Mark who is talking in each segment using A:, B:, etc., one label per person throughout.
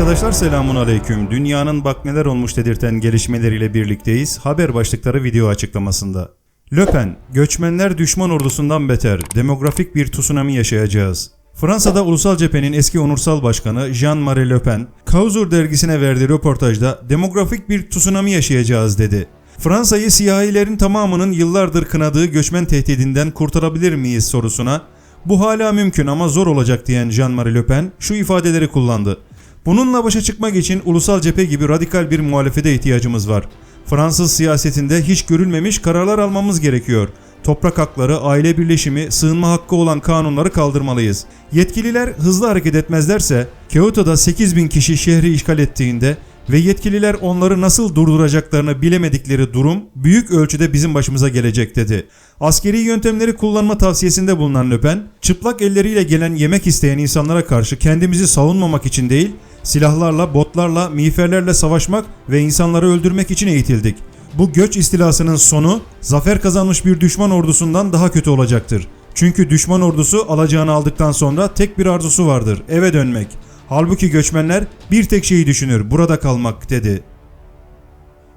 A: Arkadaşlar selamun aleyküm. Dünyanın bak neler olmuş dedirten gelişmeleriyle birlikteyiz. Haber başlıkları video açıklamasında. Löpen, göçmenler düşman ordusundan beter, demografik bir tsunami yaşayacağız. Fransa'da Ulusal Cephe'nin eski onursal başkanı Jean-Marie Le Pen, Causur dergisine verdiği röportajda demografik bir tsunami yaşayacağız dedi. Fransa'yı siyahilerin tamamının yıllardır kınadığı göçmen tehdidinden kurtarabilir miyiz sorusuna bu hala mümkün ama zor olacak diyen Jean-Marie Le Pen şu ifadeleri kullandı. Bununla başa çıkmak için ulusal cephe gibi radikal bir muhalefete ihtiyacımız var. Fransız siyasetinde hiç görülmemiş kararlar almamız gerekiyor. Toprak hakları, aile birleşimi, sığınma hakkı olan kanunları kaldırmalıyız. Yetkililer hızlı hareket etmezlerse Kyoto'da 8 bin kişi şehri işgal ettiğinde ve yetkililer onları nasıl durduracaklarını bilemedikleri durum büyük ölçüde bizim başımıza gelecek dedi. Askeri yöntemleri kullanma tavsiyesinde bulunan Löpen, çıplak elleriyle gelen yemek isteyen insanlara karşı kendimizi savunmamak için değil, silahlarla, botlarla, miğferlerle savaşmak ve insanları öldürmek için eğitildik. Bu göç istilasının sonu zafer kazanmış bir düşman ordusundan daha kötü olacaktır. Çünkü düşman ordusu alacağını aldıktan sonra tek bir arzusu vardır, eve dönmek. Halbuki göçmenler bir tek şeyi düşünür, burada kalmak dedi.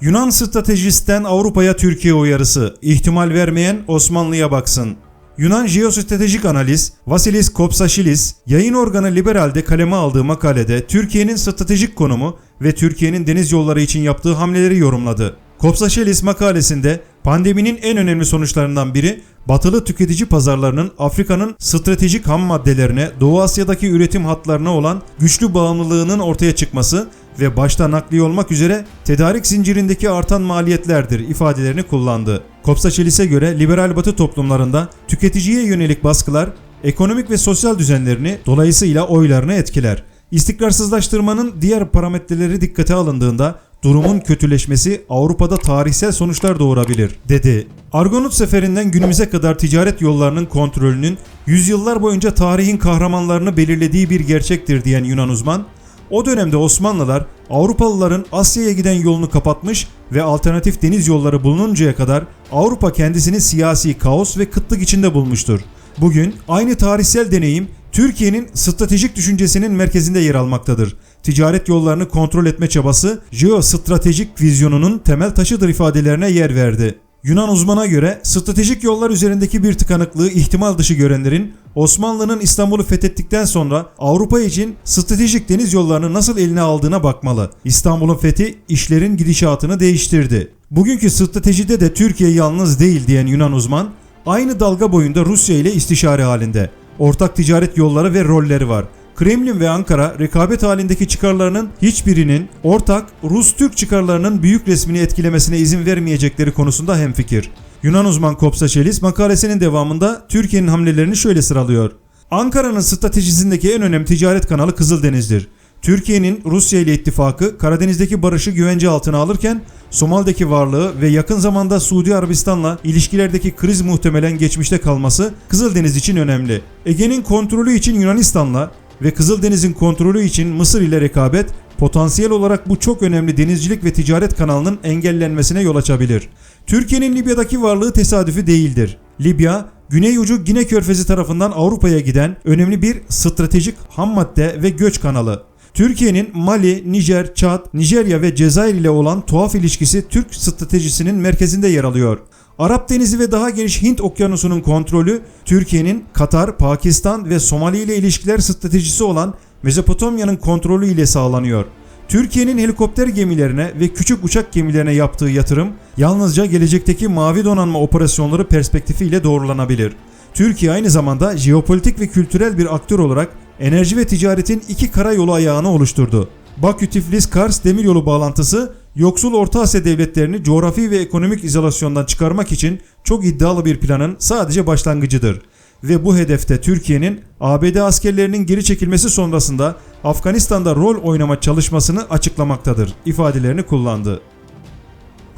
A: Yunan stratejisten Avrupa'ya Türkiye uyarısı. İhtimal vermeyen Osmanlı'ya baksın. Yunan jeostratejik analiz Vasilis Kopsaşilis yayın organı Liberal'de kaleme aldığı makalede Türkiye'nin stratejik konumu ve Türkiye'nin deniz yolları için yaptığı hamleleri yorumladı. Kopsaşilis makalesinde pandeminin en önemli sonuçlarından biri batılı tüketici pazarlarının Afrika'nın stratejik ham maddelerine, Doğu Asya'daki üretim hatlarına olan güçlü bağımlılığının ortaya çıkması ve başta nakliye olmak üzere tedarik zincirindeki artan maliyetlerdir ifadelerini kullandı. Kopsaçelis'e göre liberal batı toplumlarında tüketiciye yönelik baskılar ekonomik ve sosyal düzenlerini dolayısıyla oylarını etkiler. İstikrarsızlaştırmanın diğer parametreleri dikkate alındığında durumun kötüleşmesi Avrupa'da tarihsel sonuçlar doğurabilir, dedi. Argonut seferinden günümüze kadar ticaret yollarının kontrolünün yüzyıllar boyunca tarihin kahramanlarını belirlediği bir gerçektir diyen Yunan uzman, o dönemde Osmanlılar Avrupalıların Asya'ya giden yolunu kapatmış ve alternatif deniz yolları bulununcaya kadar Avrupa kendisini siyasi kaos ve kıtlık içinde bulmuştur. Bugün aynı tarihsel deneyim Türkiye'nin stratejik düşüncesinin merkezinde yer almaktadır. Ticaret yollarını kontrol etme çabası jeostratejik vizyonunun temel taşıdır ifadelerine yer verdi. Yunan uzmana göre stratejik yollar üzerindeki bir tıkanıklığı ihtimal dışı görenlerin Osmanlı'nın İstanbul'u fethettikten sonra Avrupa için stratejik deniz yollarını nasıl eline aldığına bakmalı. İstanbul'un fethi işlerin gidişatını değiştirdi. Bugünkü stratejide de Türkiye yalnız değil diyen Yunan uzman, aynı dalga boyunda Rusya ile istişare halinde. Ortak ticaret yolları ve rolleri var. Kremlin ve Ankara rekabet halindeki çıkarlarının hiçbirinin ortak Rus-Türk çıkarlarının büyük resmini etkilemesine izin vermeyecekleri konusunda hemfikir. Yunan uzman Kopsaçelis makalesinin devamında Türkiye'nin hamlelerini şöyle sıralıyor. Ankara'nın stratejisindeki en önemli ticaret kanalı Kızıldeniz'dir. Türkiye'nin Rusya ile ittifakı Karadeniz'deki barışı güvence altına alırken Somal'deki varlığı ve yakın zamanda Suudi Arabistan'la ilişkilerdeki kriz muhtemelen geçmişte kalması Kızıldeniz için önemli. Ege'nin kontrolü için Yunanistan'la ve Kızıldeniz'in kontrolü için Mısır ile rekabet potansiyel olarak bu çok önemli denizcilik ve ticaret kanalının engellenmesine yol açabilir. Türkiye'nin Libya'daki varlığı tesadüfi değildir. Libya, güney ucu Gine Körfezi tarafından Avrupa'ya giden önemli bir stratejik ham madde ve göç kanalı. Türkiye'nin Mali, Nijer, Çad, Nijerya ve Cezayir ile olan tuhaf ilişkisi Türk stratejisinin merkezinde yer alıyor. Arap Denizi ve daha geniş Hint Okyanusu'nun kontrolü Türkiye'nin Katar, Pakistan ve Somali ile ilişkiler stratejisi olan Mezopotamya'nın kontrolü ile sağlanıyor. Türkiye'nin helikopter gemilerine ve küçük uçak gemilerine yaptığı yatırım yalnızca gelecekteki mavi donanma operasyonları perspektifiyle doğrulanabilir. Türkiye aynı zamanda jeopolitik ve kültürel bir aktör olarak enerji ve ticaretin iki karayolu ayağını oluşturdu. Bakü-Tiflis-Kars demiryolu bağlantısı yoksul Orta Asya devletlerini coğrafi ve ekonomik izolasyondan çıkarmak için çok iddialı bir planın sadece başlangıcıdır. Ve bu hedefte Türkiye'nin ABD askerlerinin geri çekilmesi sonrasında Afganistan'da rol oynama çalışmasını açıklamaktadır ifadelerini kullandı.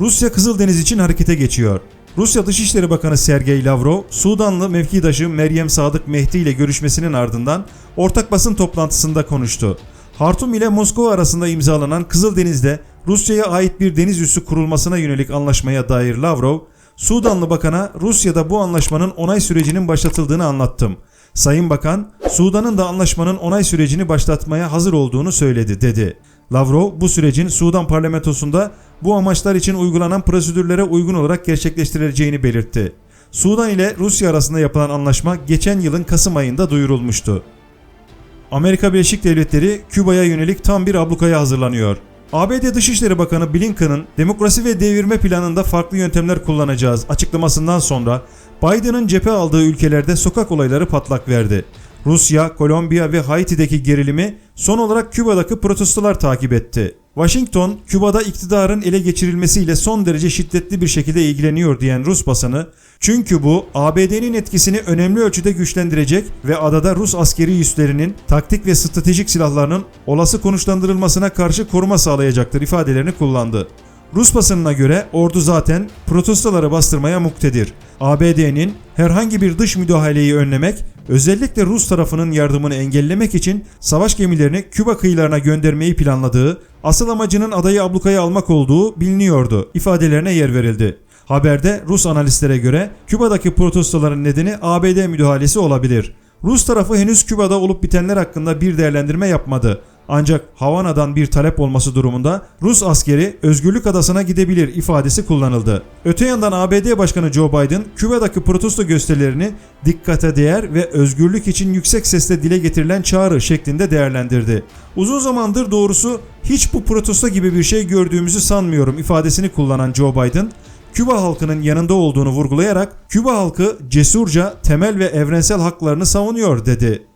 A: Rusya Kızıldeniz için harekete geçiyor. Rusya Dışişleri Bakanı Sergey Lavrov, Sudanlı mevkidaşı Meryem Sadık Mehdi ile görüşmesinin ardından ortak basın toplantısında konuştu. Hartum ile Moskova arasında imzalanan Kızıldeniz'de Rusya'ya ait bir deniz üssü kurulmasına yönelik anlaşmaya dair Lavrov, Sudanlı bakana Rusya'da bu anlaşmanın onay sürecinin başlatıldığını anlattım. Sayın Bakan, Sudan'ın da anlaşmanın onay sürecini başlatmaya hazır olduğunu söyledi dedi. Lavrov bu sürecin Sudan parlamentosunda bu amaçlar için uygulanan prosedürlere uygun olarak gerçekleştirileceğini belirtti. Sudan ile Rusya arasında yapılan anlaşma geçen yılın Kasım ayında duyurulmuştu. Amerika Birleşik Devletleri Küba'ya yönelik tam bir ablukaya hazırlanıyor. ABD Dışişleri Bakanı Blinken'ın demokrasi ve devirme planında farklı yöntemler kullanacağız açıklamasından sonra Biden'ın cephe aldığı ülkelerde sokak olayları patlak verdi. Rusya, Kolombiya ve Haiti'deki gerilimi son olarak Küba'daki protestolar takip etti. Washington, Küba'da iktidarın ele geçirilmesiyle son derece şiddetli bir şekilde ilgileniyor diyen Rus basını, çünkü bu ABD'nin etkisini önemli ölçüde güçlendirecek ve adada Rus askeri üslerinin taktik ve stratejik silahlarının olası konuşlandırılmasına karşı koruma sağlayacaktır ifadelerini kullandı. Rus basınına göre ordu zaten protestoları bastırmaya muktedir. ABD'nin herhangi bir dış müdahaleyi önlemek, özellikle Rus tarafının yardımını engellemek için savaş gemilerini Küba kıyılarına göndermeyi planladığı, asıl amacının adayı ablukaya almak olduğu biliniyordu ifadelerine yer verildi. Haberde Rus analistlere göre Küba'daki protestoların nedeni ABD müdahalesi olabilir. Rus tarafı henüz Küba'da olup bitenler hakkında bir değerlendirme yapmadı. Ancak Havana'dan bir talep olması durumunda Rus askeri Özgürlük Adası'na gidebilir ifadesi kullanıldı. Öte yandan ABD Başkanı Joe Biden Küba'daki protesto gösterilerini dikkate değer ve özgürlük için yüksek sesle dile getirilen çağrı şeklinde değerlendirdi. Uzun zamandır doğrusu hiç bu protesto gibi bir şey gördüğümüzü sanmıyorum ifadesini kullanan Joe Biden, Küba halkının yanında olduğunu vurgulayarak Küba halkı cesurca temel ve evrensel haklarını savunuyor dedi.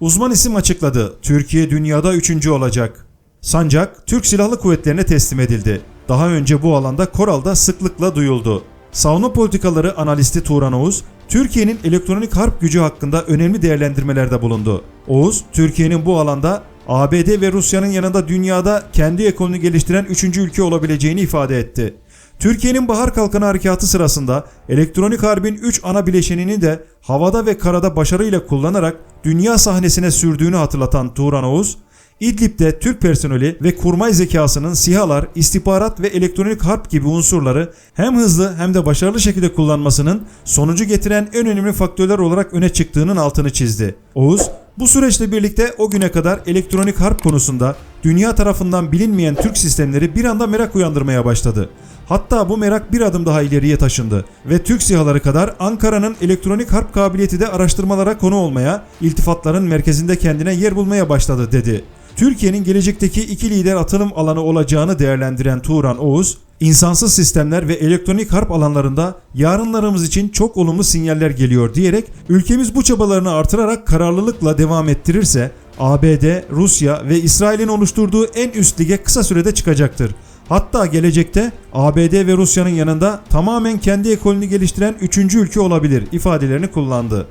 A: Uzman isim açıkladı. Türkiye dünyada üçüncü olacak. Sancak Türk Silahlı Kuvvetlerine teslim edildi. Daha önce bu alanda Koral'da sıklıkla duyuldu. Savunma politikaları analisti Turan Oğuz, Türkiye'nin elektronik harp gücü hakkında önemli değerlendirmelerde bulundu. Oğuz, Türkiye'nin bu alanda ABD ve Rusya'nın yanında dünyada kendi ekolünü geliştiren üçüncü ülke olabileceğini ifade etti. Türkiye'nin Bahar Kalkanı Harekatı sırasında elektronik harbin 3 ana bileşenini de havada ve karada başarıyla kullanarak dünya sahnesine sürdüğünü hatırlatan Turan Oğuz, İdlib'de Türk personeli ve kurmay zekasının sihalar, istihbarat ve elektronik harp gibi unsurları hem hızlı hem de başarılı şekilde kullanmasının sonucu getiren en önemli faktörler olarak öne çıktığının altını çizdi. Oğuz, bu süreçle birlikte o güne kadar elektronik harp konusunda dünya tarafından bilinmeyen Türk sistemleri bir anda merak uyandırmaya başladı. Hatta bu merak bir adım daha ileriye taşındı ve Türk sihaları kadar Ankara'nın elektronik harp kabiliyeti de araştırmalara konu olmaya, iltifatların merkezinde kendine yer bulmaya başladı dedi. Türkiye'nin gelecekteki iki lider atılım alanı olacağını değerlendiren Turan Oğuz, insansız sistemler ve elektronik harp alanlarında yarınlarımız için çok olumlu sinyaller geliyor diyerek ülkemiz bu çabalarını artırarak kararlılıkla devam ettirirse ABD, Rusya ve İsrail'in oluşturduğu en üst lige kısa sürede çıkacaktır. Hatta gelecekte ABD ve Rusya'nın yanında tamamen kendi ekolünü geliştiren üçüncü ülke olabilir ifadelerini kullandı.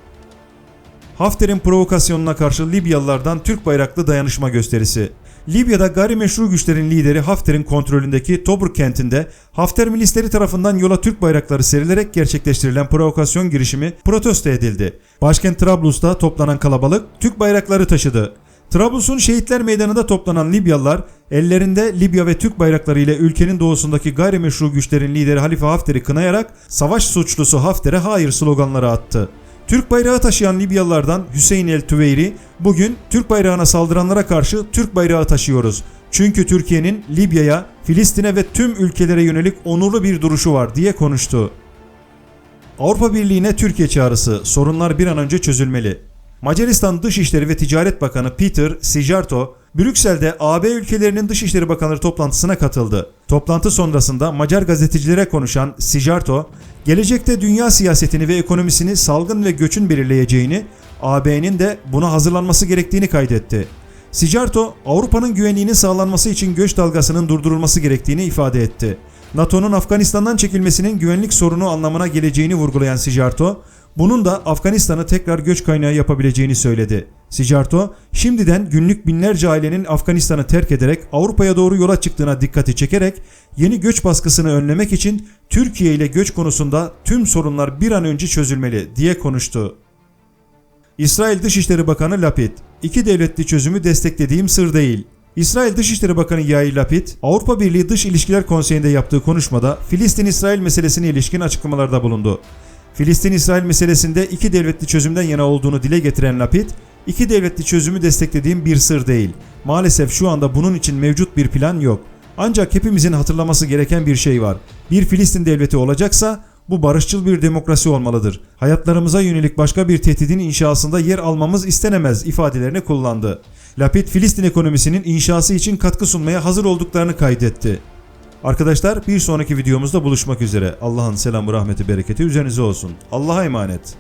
A: Hafter'in provokasyonuna karşı Libyalılardan Türk bayraklı dayanışma gösterisi. Libya'da gayrimeşru güçlerin lideri Hafter'in kontrolündeki Tobruk kentinde Hafter milisleri tarafından yola Türk bayrakları serilerek gerçekleştirilen provokasyon girişimi protesto edildi. Başkent Trablus'ta toplanan kalabalık Türk bayrakları taşıdı. Trablus'un Şehitler Meydanı'nda toplanan Libyalılar ellerinde Libya ve Türk bayrakları ile ülkenin doğusundaki gayrimeşru güçlerin lideri Halife Hafter'i kınayarak savaş suçlusu Hafter'e hayır sloganları attı. Türk bayrağı taşıyan Libyalılardan Hüseyin El Tüveyri bugün Türk bayrağına saldıranlara karşı Türk bayrağı taşıyoruz. Çünkü Türkiye'nin Libya'ya, Filistin'e ve tüm ülkelere yönelik onurlu bir duruşu var diye konuştu. Avrupa Birliği'ne Türkiye çağrısı, sorunlar bir an önce çözülmeli. Macaristan Dışişleri ve Ticaret Bakanı Peter Sijarto, Brüksel'de AB ülkelerinin Dışişleri Bakanları toplantısına katıldı. Toplantı sonrasında Macar gazetecilere konuşan Sijarto, gelecekte dünya siyasetini ve ekonomisini salgın ve göçün belirleyeceğini, AB'nin de buna hazırlanması gerektiğini kaydetti. Sijarto, Avrupa'nın güvenliğinin sağlanması için göç dalgasının durdurulması gerektiğini ifade etti. NATO'nun Afganistan'dan çekilmesinin güvenlik sorunu anlamına geleceğini vurgulayan Sijarto, bunun da Afganistan'ı tekrar göç kaynağı yapabileceğini söyledi. Sijarto, şimdiden günlük binlerce ailenin Afganistan'ı terk ederek Avrupa'ya doğru yola çıktığına dikkati çekerek yeni göç baskısını önlemek için Türkiye ile göç konusunda tüm sorunlar bir an önce çözülmeli diye konuştu. İsrail Dışişleri Bakanı Lapid, iki devletli çözümü desteklediğim sır değil. İsrail Dışişleri Bakanı Yair Lapid, Avrupa Birliği Dış İlişkiler Konseyi'nde yaptığı konuşmada Filistin-İsrail meselesine ilişkin açıklamalarda bulundu. Filistin-İsrail meselesinde iki devletli çözümden yana olduğunu dile getiren Lapid, iki devletli çözümü desteklediğim bir sır değil. Maalesef şu anda bunun için mevcut bir plan yok. Ancak hepimizin hatırlaması gereken bir şey var. Bir Filistin devleti olacaksa bu barışçıl bir demokrasi olmalıdır. Hayatlarımıza yönelik başka bir tehdidin inşasında yer almamız istenemez ifadelerini kullandı. Lapid Filistin ekonomisinin inşası için katkı sunmaya hazır olduklarını kaydetti. Arkadaşlar bir sonraki videomuzda buluşmak üzere. Allah'ın selamı, rahmeti, bereketi üzerinize olsun. Allah'a emanet.